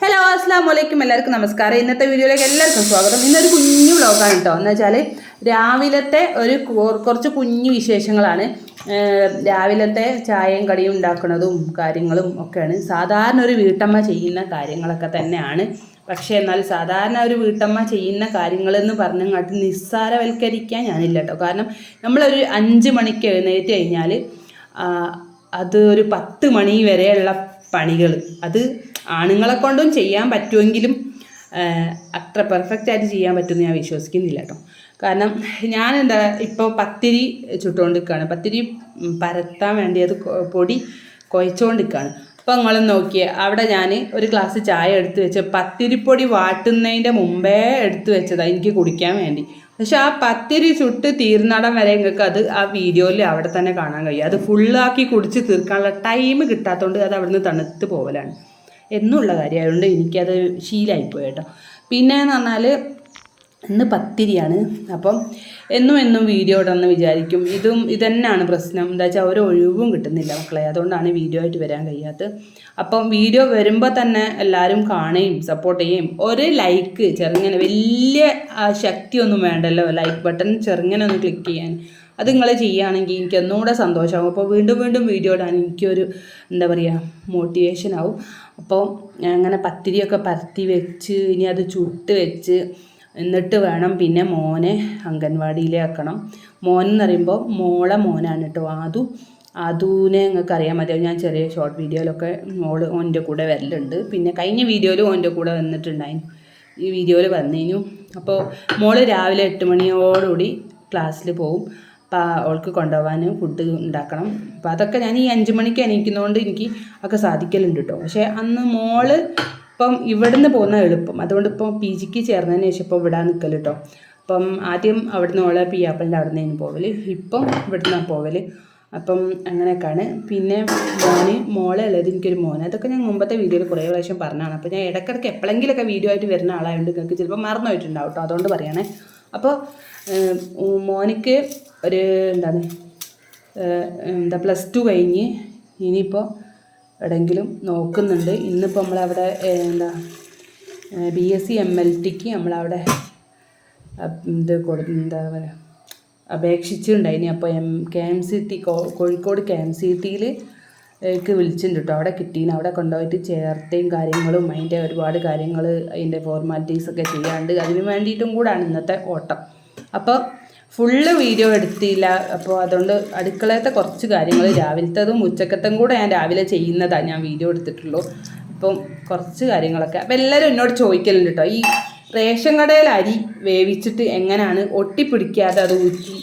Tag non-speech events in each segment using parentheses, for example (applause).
Hello അസ്സാം വലൈക്കും എല്ലാവർക്കും നമസ്കാരം. ഇന്നത്തെ വീഡിയോയിലേക്ക് എല്ലാവർക്കും സ്വാഗതം. ഇന്നൊരു കുഞ്ഞു വ്ളോഗാണ് കേട്ടോ. എന്ന് വെച്ചാൽ രാവിലത്തെ ഒരു കുറച്ച് കുഞ്ഞു വിശേഷങ്ങളാണ്. രാവിലത്തെ ചായയും കടിയും ഉണ്ടാക്കുന്നതും കാര്യങ്ങളും ഒക്കെയാണ്. സാധാരണ ഒരു വീട്ടമ്മ ചെയ്യുന്ന കാര്യങ്ങളൊക്കെ തന്നെയാണ്. പക്ഷേ എന്നാൽ സാധാരണ ഒരു വീട്ടമ്മ ചെയ്യുന്ന കാര്യങ്ങളെന്ന് പറഞ്ഞങ്ങാട്ട് നിസ്സാരവൽക്കരിക്കാൻ ഞാനില്ല കേട്ടോ. കാരണം നമ്മളൊരു അഞ്ച് മണിക്ക് എഴുന്നേറ്റ് കഴിഞ്ഞാൽ അത് ഒരു പത്ത് മണി വരെയുള്ള പണികൾ അത് ആണുങ്ങളെ കൊണ്ടും ചെയ്യാൻ പറ്റുമെങ്കിലും അത്ര പെർഫെക്റ്റ് ആയിട്ട് ചെയ്യാൻ പറ്റുമെന്ന് ഞാൻ വിശ്വസിക്കുന്നില്ല കേട്ടോ. കാരണം ഞാൻ എന്താ ഇപ്പോൾ പത്തിരി ചുട്ടുകൊണ്ടിരിക്കുകയാണ് പത്തിരി പരത്താൻ വേണ്ടി അത് പൊടി കുഴച്ചുകൊണ്ടിരിക്കുകയാണ് അപ്പോൾ നിങ്ങൾ നോക്കിയേ അവിടെ ഞാൻ ഒരു ഗ്ലാസ് ചായ എടുത്ത് വെച്ച് പത്തിരിപ്പൊടി വാട്ടുന്നതിന്റെ മുമ്പേ എടുത്തു വെച്ചതാണ് എനിക്ക് കുടിക്കാൻ വേണ്ടി. പക്ഷെ ആ പത്തിരി ചുട്ട് തീർന്നടം വരെ നിങ്ങൾക്ക് അത് ആ വീഡിയോയിൽ അവിടെ തന്നെ കാണാൻ കഴിയും. അത് ഫുള്ളാക്കി കുടിച്ച് തീർക്കാനുള്ള ടൈം കിട്ടാത്തതുകൊണ്ട് അത് അവിടുന്ന് തണുത്ത് പോകലാണ് എന്നുള്ള കാര്യമായതുകൊണ്ട് എനിക്കത് ശീലമായിപ്പോയി കേട്ടോ പിന്നെ എന്ന് പറഞ്ഞാൽ ഇന്ന് പത്തിരിയാണ്. അപ്പം എന്നും എന്നും വീഡിയോ ഇടണമെന്ന് വിചാരിക്കും. ഇതും ഇതന്നെയാണ് പ്രശ്നം. എന്താ വെച്ചാൽ ഒരു ഒഴിവും കിട്ടുന്നില്ല മക്കളെ. അതുകൊണ്ടാണ് വീഡിയോ ആയിട്ട് വരാൻ കഴിയാത്തത്. അപ്പം വീഡിയോ വരുമ്പോൾ തന്നെ എല്ലാവരും കാണുകയും സപ്പോർട്ട് ചെയ്യുകയും ഒരു ലൈക്ക് ചെറുങ്ങനെ വലിയ ശക്തിയൊന്നും വേണ്ടല്ലോ. ലൈക്ക് ബട്ടൺ ചെറുങ്ങനെ ഒന്ന് ക്ലിക്ക് ചെയ്യാൻ. അത് നിങ്ങൾ ചെയ്യുകയാണെങ്കിൽ എനിക്ക് ഒന്നുകൂടെ സന്തോഷമാകും അപ്പോൾ വീണ്ടും വീണ്ടും വീഡിയോ ഇടാൻ എനിക്കൊരു എന്താ പറയുക മോട്ടിവേഷൻ ആവും. അപ്പോൾ അങ്ങനെ പത്തിരിയൊക്കെ പരത്തി വെച്ച് ഇനി അത് ചുട്ട് വെച്ച് എന്നിട്ട് വേണം പിന്നെ മോനെ അംഗൻവാടിയിലാക്കണം മോൻ എന്ന് പറയുമ്പോൾ മോളെ മോനാണ് കേട്ടോ. ആദു അതുവിനെ നിങ്ങൾക്ക് അറിയാൻ മതിയാവും ഞാൻ ചെറിയ ഷോർട്ട് വീഡിയോയിലൊക്കെ മോൾ ഓന്റെ കൂടെ വരലുണ്ട്. പിന്നെ കഴിഞ്ഞ വീഡിയോയിൽ ഓന്റെ കൂടെ വന്നിട്ടുണ്ടായിരുന്നു ഈ വീഡിയോയിൽ വന്നു കഴിഞ്ഞു അപ്പോൾ മോൾ രാവിലെ എട്ട് മണിയോടുകൂടി ക്ലാസ്സിൽ പോവും. അപ്പോൾ അവൾക്ക് കൊണ്ടുപോകാനും ഫുഡ് ഉണ്ടാക്കണം. അപ്പോൾ അതൊക്കെ ഞാൻ ഈ അഞ്ച് മണിക്ക് എണീക്കുന്നതുകൊണ്ട് എനിക്ക് ഒക്കെ സാധിക്കലുണ്ട് കേട്ടോ പക്ഷേ അന്ന് മോൾ ഇപ്പം ഇവിടുന്ന് പോകുന്ന എളുപ്പം. അതുകൊണ്ട് ഇപ്പം പി ജിക്ക് ചേർന്നതിന് ശേഷം ഇപ്പോൾ ഇവിടെ നിൽക്കൽ കേട്ടോ അപ്പം ആദ്യം അവിടുന്ന് ഓളെ പി ആപ്പിളിന്റെ അവിടെ നിന്ന് പോവൽ ഇപ്പം ഇവിടുന്നാണ് പോവൽ അപ്പം അങ്ങനെയൊക്കെയാണ്. പിന്നെ മോന് മോളെ ഉള്ളത് എനിക്കൊരു മോന്. അതൊക്കെ ഞാൻ മുമ്പത്തെ വീഡിയോയിൽ കുറേ പ്രാവശ്യം പറഞ്ഞതാണ്. അപ്പോൾ ഞാൻ ഇടയ്ക്കിടയ്ക്ക് എപ്പോഴെങ്കിലൊക്കെ വീഡിയോ ആയിട്ട് വരുന്ന ആളായതുകൊണ്ട് നിങ്ങൾക്ക് ചിലപ്പോൾ മറന്നു പോയിട്ടുണ്ടാവും കേട്ടോ അതുകൊണ്ട് പറയണേ. അപ്പോൾ മോനിക്ക് ഒരു എന്താണ് എന്താ പ്ലസ് ടു കഴിഞ്ഞ് ഇനിയിപ്പോൾ എവിടെയെങ്കിലും നോക്കുന്നുണ്ട്. ഇന്നിപ്പോൾ നമ്മളവിടെ എന്താ B S C M L tick നമ്മളവിടെ ഇത് കൊടു എന്താ പറയുക അപേക്ഷിച്ചിട്ടുണ്ടായിനി. അപ്പോൾ M K M C T Kozhikode K M C ടിയിൽ ക്ക് വിളിച്ചിട്ടുണ്ട് കേട്ടോ അവിടെ കിട്ടീന്. അവിടെ കൊണ്ടുപോയിട്ട് ചേർത്തയും കാര്യങ്ങളും അതിന്റെ ഒരുപാട് കാര്യങ്ങൾ അതിന്റെ ഫോർമാലിറ്റീസ് ഒക്കെ ചെയ്യാണ്ട് അതിന് വേണ്ടിയിട്ടും കൂടാണ് ഇന്നത്തെ ഓട്ടം. അപ്പോൾ ഫുള്ള് വീഡിയോ എടുത്തില്ല. അപ്പോൾ അതുകൊണ്ട് അടുക്കളത്തെ കുറച്ച് കാര്യങ്ങൾ രാവിലത്തതും ഉച്ചക്കത്തും കൂടെ ഞാൻ രാവിലെ ചെയ്യുന്നതാണ് ഞാൻ വീഡിയോ എടുത്തിട്ടുള്ളൂ. അപ്പം കുറച്ച് കാര്യങ്ങളൊക്കെ. അപ്പം എല്ലാവരും എന്നോട് ചോദിക്കലുണ്ട് കേട്ടോ ഈ റേഷൻ കടയിൽ അരി വേവിച്ചിട്ട് എങ്ങനെയാണ് ഒട്ടിപ്പിടിക്കാതെ അത് ഊറ്റി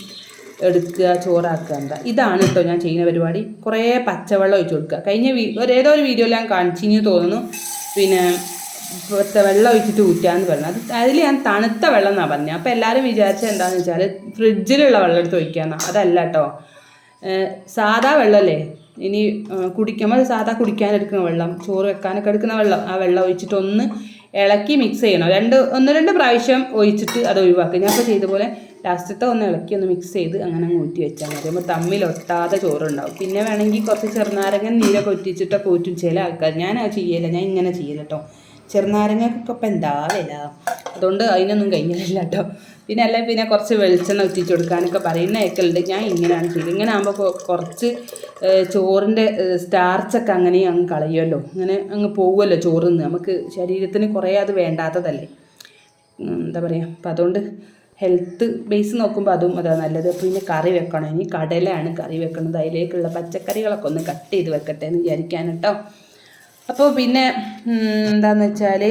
എടുക്കുക ചോറാക്കുക എന്താ. ഇതാണ് കേട്ടോ ഞാൻ ചെയ്യുന്ന പരിപാടി. കുറേ പച്ചവെള്ളം ഒഴിച്ച് കൊടുക്കുക. കഴിഞ്ഞ വീ ഏതോ ഒരു വീഡിയോയിൽ ഞാൻ കാണിച്ചിന് തോന്നുന്നു. പിന്നെ വെള്ളം ഒഴിച്ചിട്ട് ഊറ്റാന്ന് പറഞ്ഞു. അത് അതിൽ ഞാൻ തണുത്ത വെള്ളം എന്നാണ് പറഞ്ഞത് അപ്പോൾ എല്ലാവരും വിചാരിച്ചത് എന്താണെന്ന് വെച്ചാൽ ഫ്രിഡ്ജിലുള്ള വെള്ളം എടുത്ത് ഒഴിക്കാമെന്നാണ് അതല്ല കേട്ടോ സാധാ വെള്ളമല്ലേ ഇനി കുടിക്കുമ്പോൾ സാദാ കുടിക്കാനെടുക്കുന്ന വെള്ളം ചോറ് വെക്കാനൊക്കെ എടുക്കുന്ന വെള്ളം ആ വെള്ളം ഒഴിച്ചിട്ട് ഒന്ന് ഇളക്കി മിക്സ് ചെയ്യണം. രണ്ട് ഒന്ന് രണ്ട് പ്രാവശ്യം ഒഴിച്ചിട്ട് അത് ഒഴിവാക്കുക. ഞാൻ ഇപ്പോൾ ചെയ്ത പോലെ ലാസ്റ്റത്തെ ഒന്ന് ഇളക്കി ഒന്ന് മിക്സ് ചെയ്ത് അങ്ങനെ അങ്ങ് ഊറ്റി വെച്ചാൽ മതി. അപ്പോൾ തമ്മിൽ ഒട്ടാതെ ചോറുണ്ടാവും. പിന്നെ വേണമെങ്കിൽ കുറച്ച് ചെറുനാരങ്ങ നീരൊക്കെ ഒറ്റിച്ചിട്ടൊക്കെ ഊറ്റും ചില ആൾക്കാർ ഞാൻ അത് ചെയ്യല. ഞാൻ ഇങ്ങനെ ചെയ്യല കേട്ടോ ചെറുനാരങ്ങക്കൊക്കെ ഇപ്പം എന്താ വില? അതുകൊണ്ട് അതിനൊന്നും കഴിഞ്ഞില്ല കേട്ടോ പിന്നെ അല്ലെങ്കിൽ പിന്നെ കുറച്ച് വെളിച്ചെണ്ണ ഒറ്റിച്ച് കൊടുക്കാനൊക്കെ പറയുന്ന ഏക്കലുണ്ട് ഞാൻ ഇങ്ങനെയാണ് ചെയ്തത് ഇങ്ങനെ ആകുമ്പോൾ കുറച്ച് ചോറിന്റെ സ്റ്റാർച്ചൊക്കെ അങ്ങനെ അങ്ങ് കളയുമല്ലോ അങ്ങനെ അങ്ങ് പോകുമല്ലോ നിന്ന് നമുക്ക് ശരീരത്തിന് കുറേ അത് വേണ്ടാത്തതല്ലേ. എന്താ പറയുക അപ്പം അതുകൊണ്ട് ഹെൽത്ത് ബേസ് നോക്കുമ്പോൾ അതും അതാ നല്ലത്. അപ്പോൾ ഇനി കറി വെക്കണം. ഇനി കടലയാണ് കറി വെക്കുന്നത്. അതിലേക്കുള്ള പച്ചക്കറികളൊക്കെ ഒന്ന് കട്ട് ചെയ്ത് വെക്കട്ടെ എന്ന് വിചാരിക്കാൻ കേട്ടോ അപ്പോൾ പിന്നെ എന്താണെന്ന് വെച്ചാൽ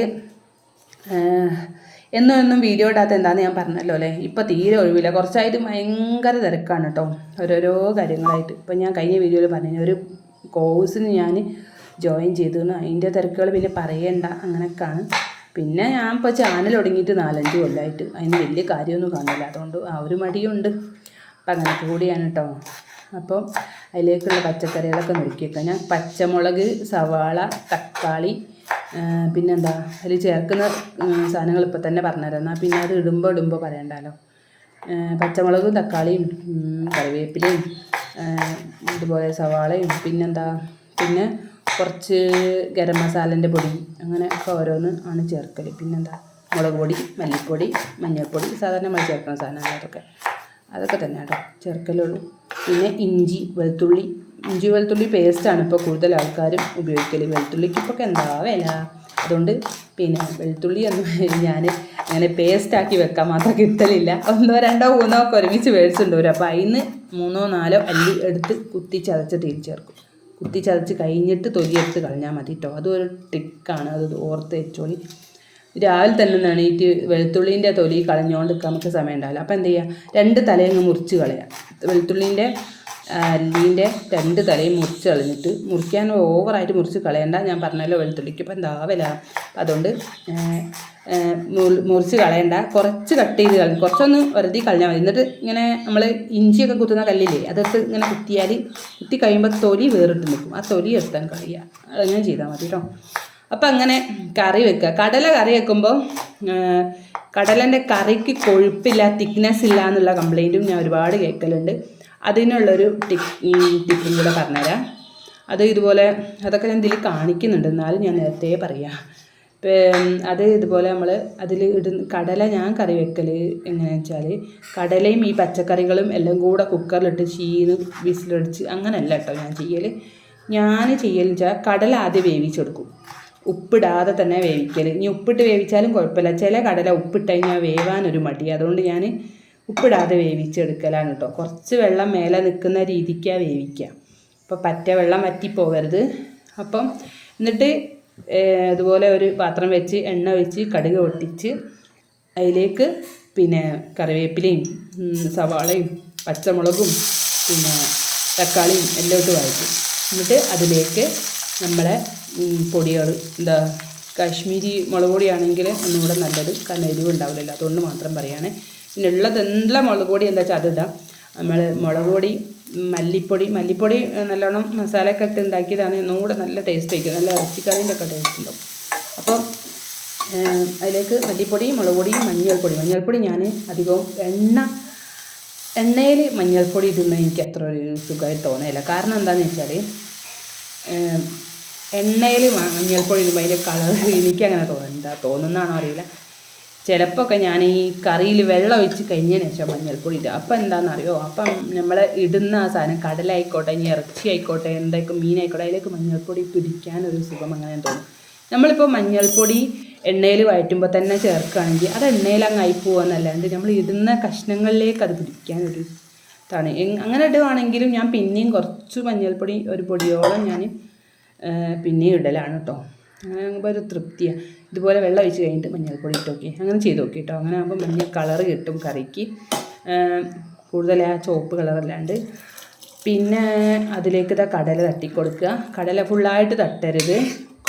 എന്നും എന്നും വീഡിയോ ഇടാത്ത എന്താണെന്ന് ഞാൻ പറഞ്ഞല്ലോ അല്ലേ? ഇപ്പോൾ തീരെ ഒഴിവില്ല. കുറച്ചായിട്ട് ഭയങ്കര തിരക്കാണ് കേട്ടോ ഓരോരോ കാര്യങ്ങളായിട്ട്. ഇപ്പോൾ ഞാൻ കഴിഞ്ഞ വീഡിയോയിൽ പറഞ്ഞു ഒരു കോഴ്സിന് ഞാൻ ജോയിൻ ചെയ്തു. അതിന്റെ തിരക്കുകൾ പിന്നെ പറയണ്ട അങ്ങനെയൊക്കെയാണ് പിന്നെ ഞാൻ ഇപ്പോൾ ചാനൽ തുടങ്ങിയിട്ട് നാലഞ്ച് കൊല്ലമായിട്ട് അതിന് വലിയ കാര്യമൊന്നും കാണില്ല അതുകൊണ്ട് ആ ഒരു മടിയുണ്ട്. അപ്പം അങ്ങനെ കൂടിയാണ് കേട്ടോ അപ്പോൾ അതിലേക്കുള്ള പച്ചക്കറികളൊക്കെ നോക്കിയേക്കാം ഞാൻ പച്ചമുളക് സവാള തക്കാളി പിന്നെന്താ അതിൽ ചേർക്കുന്ന സാധനങ്ങൾ ഇപ്പോൾ തന്നെ പറഞ്ഞുതരാം. എന്നാൽ പിന്നെ അത് ഇടുമ്പോൾ ഇടുമ്പോൾ പറയണ്ടല്ലോ പച്ചമുളകും തക്കാളിയും കറിവേപ്പിലയും ഇതുപോലെ സവാളയും പിന്നെന്താ പിന്നെ കുറച്ച് ഗരം മസാലന്റെ പൊടി അങ്ങനെ ഒക്കെ ഓരോന്ന് ആണ് ചേർക്കൽ പിന്നെന്താ? മുളക് പൊടി മല്ലിപ്പൊടി മഞ്ഞൾപ്പൊടി സാധാരണ നമ്മൾ ചേർക്കുന്ന സാധനമാണ് അതൊക്കെ. അതൊക്കെ തന്നെ കേട്ടോ ചേർക്കലുള്ളൂ. പിന്നെ ഇഞ്ചി വെളുത്തുള്ളി. ഇഞ്ചി വെളുത്തുള്ളി പേസ്റ്റാണ് ഇപ്പോൾ കൂടുതൽ ആൾക്കാരും ഉപയോഗിക്കൽ വെളുത്തുള്ളിക്ക് ഇപ്പോൾ എന്താ വില? അതുകൊണ്ട് പിന്നെ വെളുത്തുള്ളി എന്ന് ഞാൻ അങ്ങനെ പേസ്റ്റാക്കി വെക്കാൻ മാത്രം കിട്ടലില്ല. ഒന്നോ രണ്ടോ മൂന്നോ ഒക്കെ ഒരുമിച്ച് മേടിച്ചിട്ടുണ്ട് വരും അപ്പോൾ അതിന് മൂന്നോ നാലോ അല്ലി എടുത്ത് കുത്തി ചതച്ചിട്ട് ചേർക്കും. കുത്തി ചതച്ച് കഴിഞ്ഞിട്ട് തൊലിയെടുത്ത് കളഞ്ഞാൽ മതി കേട്ടോ അതൊരു ട്രിക്കാണ് അത് ഓർത്ത് വെച്ചോളി. രാവിലെ തന്നെ നണീറ്റ് വെളുത്തുള്ളീന്റെ തൊലി കളഞ്ഞുകൊണ്ട് നമുക്ക് സമയം ഉണ്ടാവില്ല. അപ്പോൾ എന്ത് ചെയ്യുക രണ്ട് തലയങ്ങ് മുറിച്ച് കളയാം. വെളുത്തുള്ളീന്റെ അല്ലീന്റെ രണ്ട് തലയും മുറിച്ച് കളഞ്ഞിട്ട് മുറിക്കാൻ ഓവറായിട്ട് മുറിച്ച് കളയണ്ട. ഞാൻ പറഞ്ഞല്ലോ വെളുത്തുള്ളിക്ക് ഇപ്പം എന്താ അതുകൊണ്ട് മുറിച്ച് കളയണ്ട. കുറച്ച് കട്ട് ചെയ്ത് കളഞ്ഞു കുറച്ചൊന്ന് വെറുതെ കളഞ്ഞാൽ മതി. എന്നിട്ട് ഇങ്ങനെ നമ്മൾ ഇഞ്ചിയൊക്കെ കുത്തുന്ന കല്ലില്ലേ അതൊക്കെ ഇങ്ങനെ കുത്തിയാൽ കുത്തി കഴിയുമ്പോൾ തൊലി വേറിട്ട് നിൽക്കും. ആ തൊലി എടുത്താൽ കളയുക. അതങ്ങനെ ചെയ്താൽ മതി കേട്ടോ അപ്പം അങ്ങനെ കറി വെക്കുക. കടല കറി വെക്കുമ്പോൾ കടലന്റെ കറിക്ക് കൊഴുപ്പില്ല തിക്നെസ് ഇല്ല എന്നുള്ള കംപ്ലൈന്റും ഞാൻ ഒരുപാട് കേൾക്കലുണ്ട്. അതിനുള്ളൊരു ടിപ്പ് ടിപ്പും കൂടെ പറഞ്ഞുതരാം. അത് ഇതുപോലെ അതൊക്കെ ഞാൻ ഇതിൽ കാണിക്കുന്നുണ്ട്. എന്നാലും ഞാൻ നേരത്തെ പറയാം. അത് ഇതുപോലെ നമ്മൾ അതിൽ ഇടുന്ന കടല ഞാൻ കറി വെക്കൽ എങ്ങനെയാണെന്ന് വെച്ചാൽ കടലയും ഈ പച്ചക്കറികളും എല്ലാം കൂടെ കുക്കറിലിട്ട് ചീന്ന് വിസിലടിച്ച് അങ്ങനെയല്ല കേട്ടോ ഞാൻ ചെയ്യൽ ഞാൻ ചെയ്യലെന്ന് വെച്ചാൽ കടല ആദ്യം വേവിച്ചെടുക്കും. ഉപ്പിടാതെ തന്നെ വേവിക്കൽ ഇനി ഉപ്പിട്ട് വേവിച്ചാലും കുഴപ്പമില്ല. ചില കടല ഉപ്പിട്ട് കഴിഞ്ഞാൽ വേവാനൊരു മടി. അതുകൊണ്ട് ഞാൻ ഉപ്പിടാതെ വേവിച്ചെടുക്കലാണ് കേട്ടോ കുറച്ച് വെള്ളം മേലെ നിൽക്കുന്ന രീതിക്കാണ് വേവിക്കുക അപ്പോൾ പറ്റ വെള്ളം വറ്റിപ്പോകരുത് അപ്പം എന്നിട്ട് അതുപോലെ ഒരു പാത്രം വെച്ച് എണ്ണ ഒഴിച്ച് കടുക് ഒട്ടിച്ച് അതിലേക്ക് പിന്നെ കറിവേപ്പിലയും സവാളയും പച്ചമുളകും പിന്നെ തക്കാളിയും എല്ലാം ഇട്ട് വഴറ്റും. എന്നിട്ട് അതിലേക്ക് നമ്മളെ പൊടികൾ എന്താ കാശ്മീരി മുളക് പൊടിയാണെങ്കിൽ ഒന്നുകൂടെ നല്ലത്. കാരണം എരിവ് ഉണ്ടാവില്ലല്ലോ. അതുകൊണ്ട് മാത്രം പറയുകയാണ് പിന്നെ ഉള്ളത് എല്ലാ മുളക് പൊടി എന്താ വെച്ചാൽ അതിടാം. നമ്മൾ മുളക് പൊടി മല്ലിപ്പൊടി മല്ലിപ്പൊടി നല്ലോണം മസാലയൊക്കെ ഇട്ട് ഉണ്ടാക്കിയതാണ് ഒന്നുകൂടെ നല്ല ടേസ്റ്റ് ആയിരിക്കും. നല്ല ഇറച്ചിക്കറിന്റെ ഒക്കെ ടേസ്റ്റ് ഉണ്ടാവും. അപ്പോൾ അതിലേക്ക് മല്ലിപ്പൊടി മുളക് പൊടി മഞ്ഞൾപ്പൊടി. മഞ്ഞൾപ്പൊടി ഞാൻ അധികവും എണ്ണ എണ്ണയിൽ മഞ്ഞൾപ്പൊടി ഇടുന്ന എനിക്ക് അത്ര ഒരു സുഖമായിട്ട് തോന്നില്ല കാരണം എന്താണെന്ന് വെച്ചാൽ എണ്ണയിൽ മഞ്ഞൾപ്പൊടി ഇടുമ്പോൾ അതിന്റെ കളർ (laughs) എനിക്കങ്ങനെ തോന്നുന്നുണ്ട് തോന്നുന്നതാണോ അറിയില്ല. ചിലപ്പോൾ ഞാൻ ഈ കറിയിൽ വെള്ളം ഒഴിച്ച് കഴിഞ്ഞതിന് ശേഷം മഞ്ഞൾപ്പൊടി ഇടുക. അപ്പം എന്താണെന്നറിയോ? അപ്പം നമ്മൾ ഇടുന്ന ആ സാധനം കടലായിക്കോട്ടെ ഇനി ഇറച്ചി ആയിക്കോട്ടെ എന്തൊക്കെ മീനായിക്കോട്ടെ അതിലേക്ക് മഞ്ഞൾപ്പൊടി പിടിക്കാനൊരു സുഖം അങ്ങനെ തോന്നും. നമ്മളിപ്പോൾ മഞ്ഞൾപ്പൊടി എണ്ണയിൽ വഴറ്റുമ്പോൾ തന്നെ ചേർക്കുകയാണെങ്കിൽ അത് എണ്ണയിൽ അങ്ങ് ആയി പോകുന്നല്ലാണ്ട് നമ്മൾ ഇടുന്ന കഷ്ണങ്ങളിലേക്ക് അത് പിടിക്കാനൊരു ഇതാണ്. അങ്ങനെ ഇടുവാണെങ്കിലും ഞാൻ പിന്നെയും കുറച്ച് മഞ്ഞൾപ്പൊടി ഒരു പൊടിയോളം ഞാൻ പിന്നെയും ഇടലാണ് കേട്ടോ. അങ്ങനെ ആകുമ്പോൾ ഒരു തൃപ്തിയാണ് ഇതുപോലെ വെള്ളം ഒഴിച്ച് കഴിഞ്ഞിട്ട് മഞ്ഞൾപ്പൊടി ഇട്ട് നോക്കി. അങ്ങനെ ചെയ്ത് നോക്കി കേട്ടോ അങ്ങനെ ആകുമ്പോൾ മഞ്ഞ കളർ കിട്ടും കറിക്ക്. കൂടുതൽ ആ ചുവപ്പ് കളറല്ലാണ്ട് പിന്നെ അതിലേക്ക് ഇതാ കടല തട്ടിക്കൊടുക്കുക. കടല ഫുള്ളായിട്ട് തട്ടരുത്.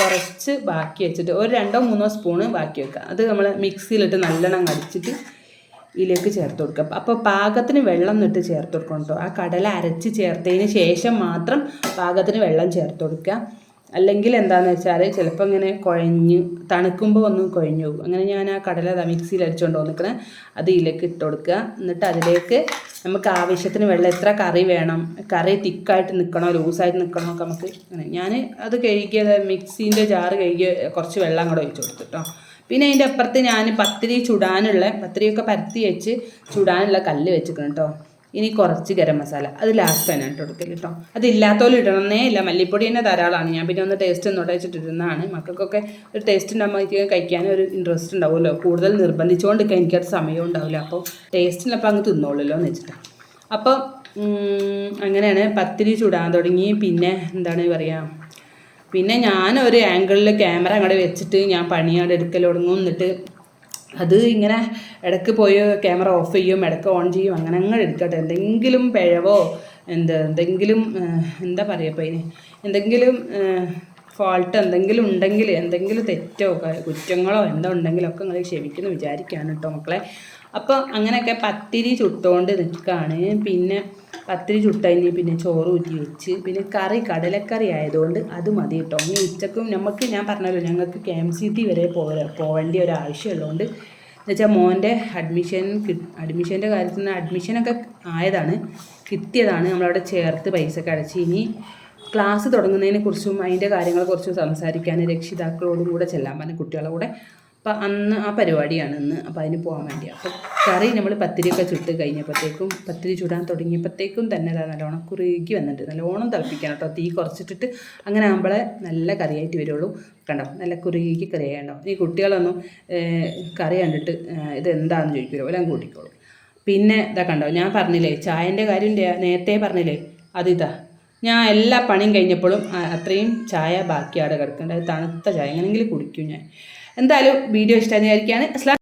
കുറച്ച് ബാക്കി വെച്ചിട്ട് ഒരു രണ്ടോ മൂന്നോ സ്പൂണ് ബാക്കി വെക്കുക. അത് നമ്മൾ മിക്സിയിലിട്ട് നല്ലോണം അടിച്ചിട്ട് ഇതിലേക്ക് ചേർത്ത് കൊടുക്കുക. അപ്പോൾ പാകത്തിന് വെള്ളം നിട്ട് ചേർത്ത് കൊടുക്കണം കേട്ടോ ആ കടല അരച്ച് ചേർത്തതിന് ശേഷം മാത്രം പാകത്തിന് വെള്ളം ചേർത്ത് കൊടുക്കുക. അല്ലെങ്കിൽ എന്താണെന്ന് വെച്ചാൽ ചിലപ്പോൾ ഇങ്ങനെ കുഴഞ്ഞ് തണുക്കുമ്പോൾ ഒന്നും കുഴഞ്ഞു പോകും. അങ്ങനെ ഞാൻ ആ കടല മിക്സിയിൽ അടിച്ചുകൊണ്ട് വന്നിക്കണേ. അത് ഇതിലേക്ക് ഇട്ട് കൊടുക്കുക. എന്നിട്ട് അതിലേക്ക് നമുക്ക് ആവശ്യത്തിന് വെള്ളം എത്ര കറി വേണം കറി തിക്കായിട്ട് നിൽക്കണോ ലൂസായിട്ട് നിൽക്കണോ ഒക്കെ നമുക്ക് അങ്ങനെ ഞാൻ അത് കഴുകിയത് മിക്സീന്റെ ജാറ് കഴുകിയ കുറച്ച് വെള്ളം കൂടെ ഒഴിച്ചു കൊടുത്തു കേട്ടോ. പിന്നെ അതിന്റെ അപ്പുറത്ത് ഞാൻ പത്തിരി ചുടാനുള്ള പത്തിരിയൊക്കെ പരത്തി വെച്ച് ചുടാനുള്ള കല്ല് വെച്ചിട്ടുണ്ട് കേട്ടോ. ഇനി കുറച്ച് ഗരം മസാല. അത് ലാസ്റ്റ് തന്നെ ഇട്ട് കൊടുക്കൽ കേട്ടോ അതില്ലാത്തോലും ഇടണമെന്നേ ഇല്ല. മല്ലിപ്പൊടി തന്നെ ധാരാളമാണ് ഞാൻ പിന്നെ ഒന്ന് ടേസ്റ്റ് ഒന്ന് വെച്ചിട്ടിരുന്നതാണ്. മക്കൾക്കൊക്കെ ഒരു ടേസ്റ്റ് ഉണ്ടാകുമ്പോൾ കഴിക്കാൻ ഒരു ഇൻട്രസ്റ്റ് ഉണ്ടാവുമല്ലോ. കൂടുതൽ നിർബന്ധിച്ചുകൊണ്ട് എനിക്കത് സമയം ഉണ്ടാവില്ല. അപ്പോൾ ടേസ്റ്റിനപ്പോൾ അങ്ങ് തിന്നോളൂല്ലോ എന്ന് വെച്ചിട്ടാണ് അപ്പോൾ അങ്ങനെയാണ് പത്തിരി ചൂടാൻ തുടങ്ങി. പിന്നെ എന്താണ് പറയുക പിന്നെ ഞാനൊരു ആംഗിളിൽ ക്യാമറ അങ്ങോട്ട് വെച്ചിട്ട് ഞാൻ പണിയോടെ എടുക്കൽ തുടങ്ങും. എന്നിട്ട് അത് ഇങ്ങനെ ഇടയ്ക്ക് പോയി ക്യാമറ ഓഫ് ചെയ്യും ഇടയ്ക്ക് ഓൺ ചെയ്യും അങ്ങനെ അങ്ങനെ എടുക്കട്ടെ. എന്തെങ്കിലും പിഴവോ എന്ത് എന്തെങ്കിലും എന്താ പറയുക ഇപ്പം ഇനി എന്തെങ്കിലും ഫോൾട്ട് എന്തെങ്കിലും ഉണ്ടെങ്കിൽ എന്തെങ്കിലും തെറ്റോ കുറ്റങ്ങളോ എന്തോ ഉണ്ടെങ്കിലൊക്കെ നിങ്ങൾ ക്ഷമിക്കുന്നു വിചാരിക്കുകയാണ് കേട്ടോ മക്കളെ. അപ്പോൾ അങ്ങനെയൊക്കെ പത്തിരി ചുട്ടുകൊണ്ട് നിൽക്കുകയാണ്. പിന്നെ പത്തിരി ചുട്ടതിന് പിന്നെ ചോറ് ഊറ്റി വെച്ച് പിന്നെ കറി കടലക്കറി ആയതുകൊണ്ട് അത് മതി കേട്ടോ. ഇനി ഉച്ചക്കും നമുക്ക് ഞാൻ പറഞ്ഞല്ലോ ഞങ്ങൾക്ക് കെ എം സി ടി വരെ പോ പോകേണ്ട ഒരു ആവശ്യമുള്ളതുകൊണ്ട് എന്നുവെച്ചാൽ മോന്റെ അഡ്മിഷൻ അഡ്മിഷന്റെ കാര്യത്തിൽ നിന്ന് അഡ്മിഷനൊക്കെ ആയതാണ് കിട്ടിയതാണ്. നമ്മളവിടെ ചേർത്ത് പൈസ ഒക്കെ അടച്ച് ഇനി ക്ലാസ് തുടങ്ങുന്നതിനെ കുറിച്ചും അതിന്റെ കാര്യങ്ങളെക്കുറിച്ചും സംസാരിക്കാൻ രക്ഷിതാക്കളോടും കൂടെ ചെല്ലാൻ പറഞ്ഞു കുട്ടികളെ കൂടെ അപ്പം അന്ന് ആ പരിപാടിയാണ് ഇന്ന്. അപ്പം അതിന് പോകാൻ വേണ്ടി. അപ്പം കറി നമ്മൾ പത്തിരിയൊക്കെ ചുട്ട് കഴിഞ്ഞപ്പോഴത്തേക്കും പത്തിരി ചുടാൻ തുടങ്ങിയപ്പോഴത്തേക്കും തന്നെ അതാ നല്ലോണം കുറുകി വന്നിട്ട് നല്ലോണം തിളപ്പിക്കണം കേട്ടോ. തീ കുറച്ചിട്ടിട്ട് അങ്ങനെ ആകുമ്പോൾ നല്ല കറിയായിട്ട് വരുള്ളൂ. കണ്ടോ? നല്ല കുറുകി ആയിട്ടോ ഈ കുട്ടികളൊന്നും കറി കണ്ടിട്ട് ഇത് എന്താണെന്ന് ചോദിക്കുമല്ലോ എല്ലാം കൂട്ടിക്കോളും. പിന്നെ ഇതാ കണ്ടോ? ഞാൻ പറഞ്ഞില്ലേ ചായന്റെ കാര്യം നേരത്തെ പറഞ്ഞില്ലേ? അതിതാ. ഞാൻ എല്ലാ പണിയും കഴിഞ്ഞപ്പോഴും അത്രയും ചായ ബാക്കി അവിടെ കിടക്കുന്നുണ്ട് തണുത്ത ചായ. എങ്ങനെയെങ്കിലും കുടിക്കും ഞാൻ. എന്തായാലും വീഡിയോ ഇഷ്ടമായി വിചാരിക്കുകയാണ്. അസ്ലാം